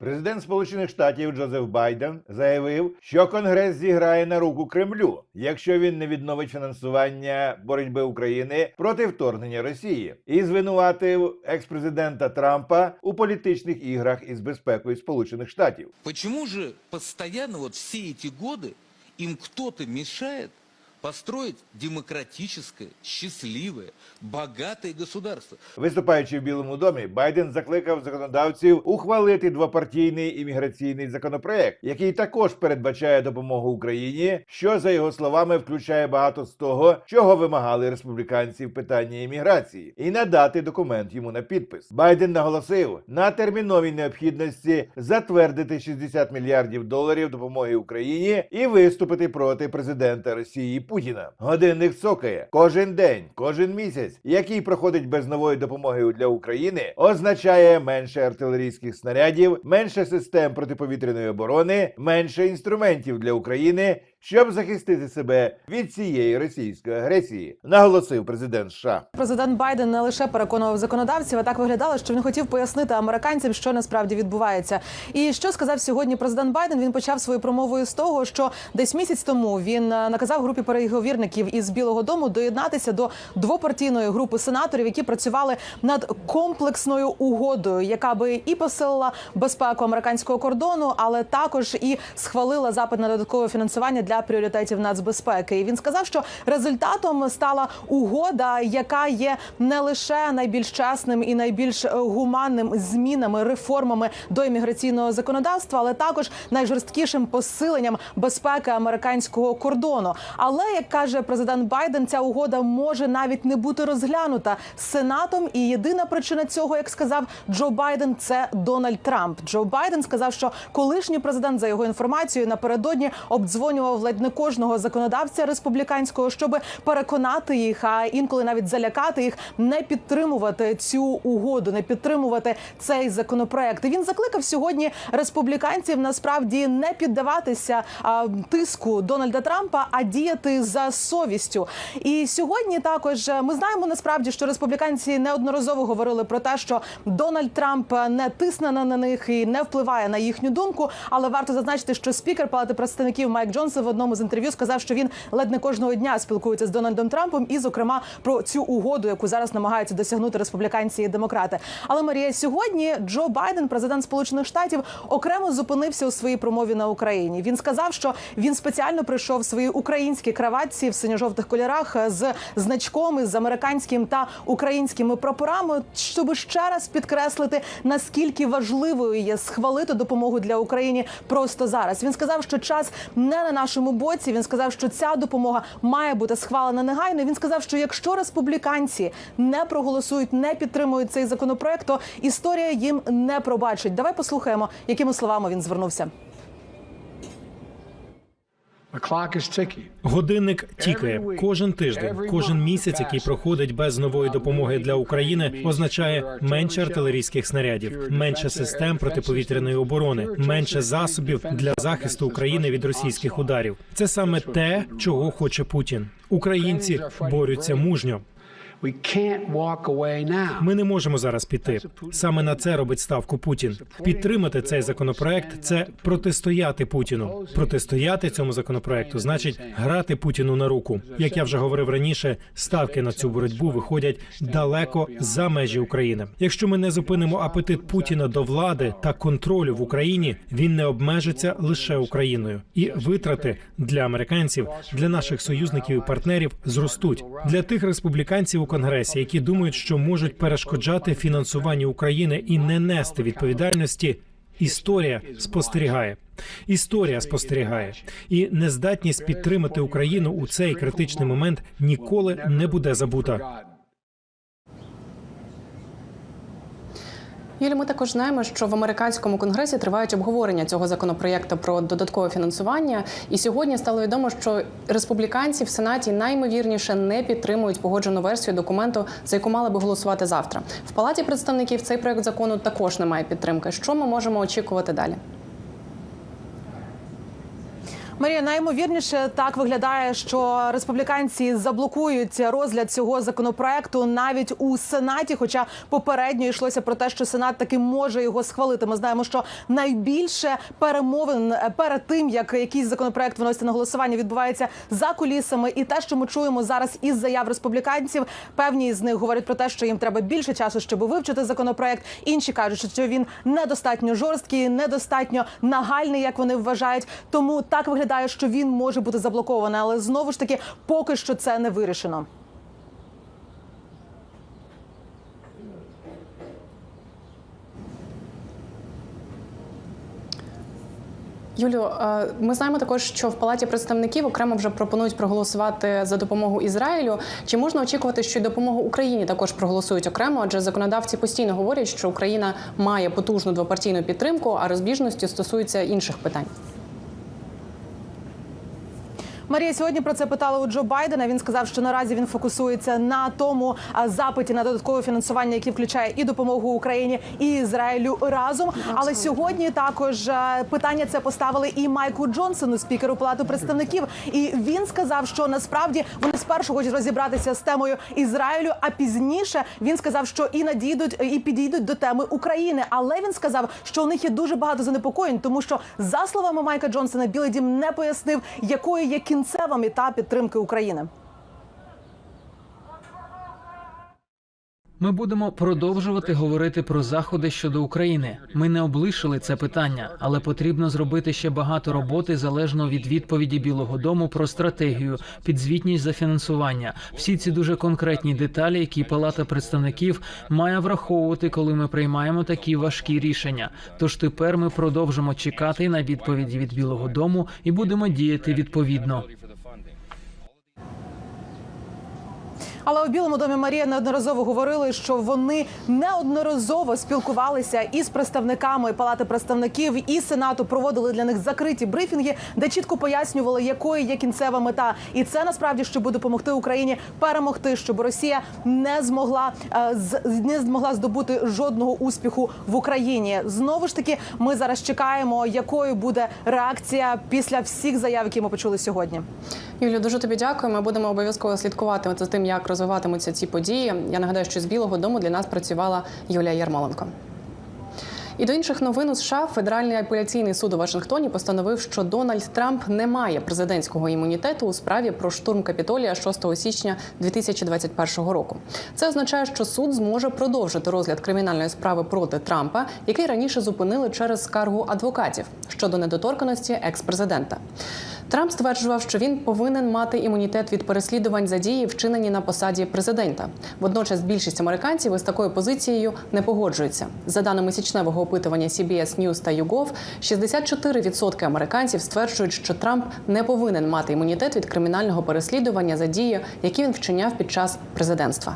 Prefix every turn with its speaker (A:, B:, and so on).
A: Президент Сполучених Штатів Джозеф Байден заявив, що Конгрес зіграє на руку Кремлю, якщо він не відновить фінансування боротьби України проти вторгнення Росії, і звинуватив експрезидента Трампа у політичних іграх із безпекою Сполучених Штатів.
B: Почему же постоянно вот все эти годы им кто-то построить демократическое, счастливое, богатое государство?
A: Виступаючи в Білому домі, Байден закликав законодавців ухвалити двопартійний імміграційний законопроект, який також передбачає допомогу Україні, що за його словами включає багато з того, чого вимагали республіканці в питанні імміграції, і надати документ йому на підпис. Байден наголосив на терміновій необхідності затвердити 60 мільярдів доларів допомоги Україні і виступити проти президента Росії Путіна. Годинник цокає кожен день, кожен місяць, який проходить без нової допомоги для України, означає менше артилерійських снарядів, менше систем протиповітряної оборони, менше інструментів для України, щоб захистити себе від цієї російської агресії, наголосив президент США.
C: Президент Байден не лише переконував законодавців, а так виглядало, що він хотів пояснити американцям, що насправді відбувається. І що сказав сьогодні президент Байден? Він почав свою промовою з того, що десь місяць тому він е, наказав групі переговірників із Білого Дому доєднатися до двопартійної групи сенаторів, які працювали над комплексною угодою, яка би і посилила безпеку американського кордону, але також і схвалила запит на додаткове фінансування для пріоритетів нацбезпеки. І він сказав, що результатом стала угода, яка є не лише найбільш чесним і найбільш е, гуманним змінами, реформами до імміграційного законодавства, але також найжорсткішим посиленням безпеки американського кордону. Але як каже президент Байден, ця угода може навіть не бути розглянута сенатом. І єдина причина цього, як сказав Джо Байден, це Дональд Трамп. Джо Байден сказав, що колишній президент за його інформацією напередодні обдзвонював ледь не кожного законодавця республіканського, щоб переконати їх, а інколи навіть залякати їх, не підтримувати цю угоду, не підтримувати цей законопроект. І він закликав сьогодні республіканців насправді не піддаватися а, тиску Дональда Трампа, а діяти за совістю. І сьогодні також е, ми знаємо насправді, що республіканці неодноразово говорили про те, що Дональд Трамп не тисне на них і не впливає на їхню думку. Але варто зазначити, що спікер Палати представників Майк Джонсон одному з інтерв'ю сказав, що він ледь не кожного дня спілкується з Дональдом Трампом, і зокрема про цю угоду, яку зараз намагаються досягнути республіканці і демократи. Але Марія сьогодні Джо Байден, президент Сполучених Штатів, окремо зупинився у своїй промові на Україні. Він сказав, що він спеціально прийшов в своїй українській краватці в синьо-жовтих кольорах з значком із американським та українськими прапорами, щоб ще раз підкреслити наскільки важливою є схвалити допомогу для України просто зараз. Він сказав, що час не на нашому боці. Він сказав, що ця допомога має бути схвалена негайно. Він сказав, що якщо республіканці не проголосують, не підтримують цей законопроект, то історія їм не пробачить. Давай послухаємо, якими словами він звернувся.
D: Годинник тікає кожен тиждень, кожен місяць, який проходить без нової допомоги для України, означає менше артилерійських снарядів, менше систем протиповітряної оборони, менше засобів для захисту України від російських ударів. Це саме те, чого хоче Путін. Українці борються мужньо. Ми не можемо зараз піти. Саме на це робить ставку Путін. Підтримати цей законопроект це протистояти Путіну. Протистояти цьому законопроекту значить грати Путіну на руку. Як я вже говорив раніше, ставки на цю боротьбу виходять далеко за межі України. Якщо ми не зупинимо апетит Путіна до влади та контролю в Україні, він не обмежиться лише Україною, і витрати для американців, для наших союзників і партнерів зростуть для тих республіканців конгресі, які думають, що можуть перешкоджати фінансуванню України і не нести відповідальності. Історія спостерігає. Історія спостерігає, і нездатність підтримати Україну у цей критичний момент ніколи не буде забута.
E: Юлі, ми також знаємо, що в американському конгресі тривають обговорення цього законопроєкту про додаткове фінансування. І сьогодні стало відомо, що республіканці в сенаті наймовірніше не підтримують погоджену версію документу, за яку мали би голосувати завтра. В палаті представників цей проект закону також немає підтримки. Що ми можемо очікувати далі?
C: Марія, найімовірніше так виглядає, що республіканці заблокують розгляд цього законопроекту навіть у сенаті. Хоча попередньо йшлося про те, що сенат таки може його схвалити. Ми знаємо, що найбільше перемовин е, перед тим, як якийсь законопроект виноситься на голосування, відбувається за кулісами. І те, що ми чуємо зараз із заяв республіканців, певні з них говорять про те, що їм треба більше часу, щоб вивчити законопроект. Інші кажуть, що він недостатньо жорсткий, недостатньо нагальний, як вони вважають. Тому так виглядає, що він може бути заблокований, але знову ж таки, поки що це не вирішено.
E: Юлю, е, ми знаємо також, що в палаті представників окремо вже пропонують проголосувати за допомогу Ізраїлю. Чи можна очікувати, що й допомогу Україні також проголосують окремо? Адже законодавці постійно говорять, що Україна має потужну двопартійну підтримку, а розбіжності стосуються інших питань.
C: Марія сьогодні про це питала у Джо Байдена. Він сказав, що наразі він фокусується на тому запиті на додаткове фінансування, яке включає і допомогу Україні і Ізраїлю разом. Але сьогодні також питання це поставили і Майку Джонсону, спікеру Палати представників. І він сказав, що насправді вони спершу хочуть розібратися з темою Ізраїлю, а пізніше він сказав, що і надійдуть і підійдуть до теми України. Але він сказав, що у них є дуже багато занепокоєнь, тому що за словами Майка Джонсона, Білий Дім не пояснив, якою є кінцева міта підтримки України.
F: Ми будемо продовжувати говорити про заходи щодо України. Ми не облишили це питання, але потрібно зробити ще багато роботи залежно від відповіді Білого Дому про стратегію, підзвітність за фінансування. Всі ці дуже конкретні деталі, які Палата представників має враховувати, коли ми приймаємо такі важкі рішення. Тож тепер ми продовжимо чекати на відповіді від Білого Дому і будемо діяти відповідно.
C: Але у Білому домі Марія неодноразово говорили, що вони неодноразово спілкувалися із представниками Палати представників і Сенату, проводили для них закриті брифінги, де чітко пояснювали, якою є кінцева мета, і це насправді щоб допомогти Україні перемогти, щоб Росія не змогла е, не змогла здобути жодного успіху в Україні. Знову ж таки, ми зараз чекаємо, якою буде реакція після всіх заяв, які ми почули сьогодні.
E: Юлю, дуже тобі дякую. Ми будемо обов'язково слідкувати за тим, як розвиватимуться ці події. Я нагадаю, що з Білого Дому для нас працювала Юлія Ярмоленко. І до інших новин у США Федеральний апеляційний суд у Вашингтоні постановив, що Дональд Трамп не має президентського імунітету у справі про штурм капітолія 6 січня 2021 року. Це означає, що суд зможе продовжити розгляд кримінальної справи проти Трампа, який раніше зупинили через скаргу адвокатів щодо недоторканості екс-президента. Трамп стверджував, що він повинен мати імунітет від переслідувань за дії, вчинені на посаді президента. Водночас більшість американців із такою позицією не погоджуються. За даними січневого опитування CBS News та YouGov, 64% американців стверджують, що Трамп не повинен мати імунітет від кримінального переслідування за дії, які він вчиняв під час президентства.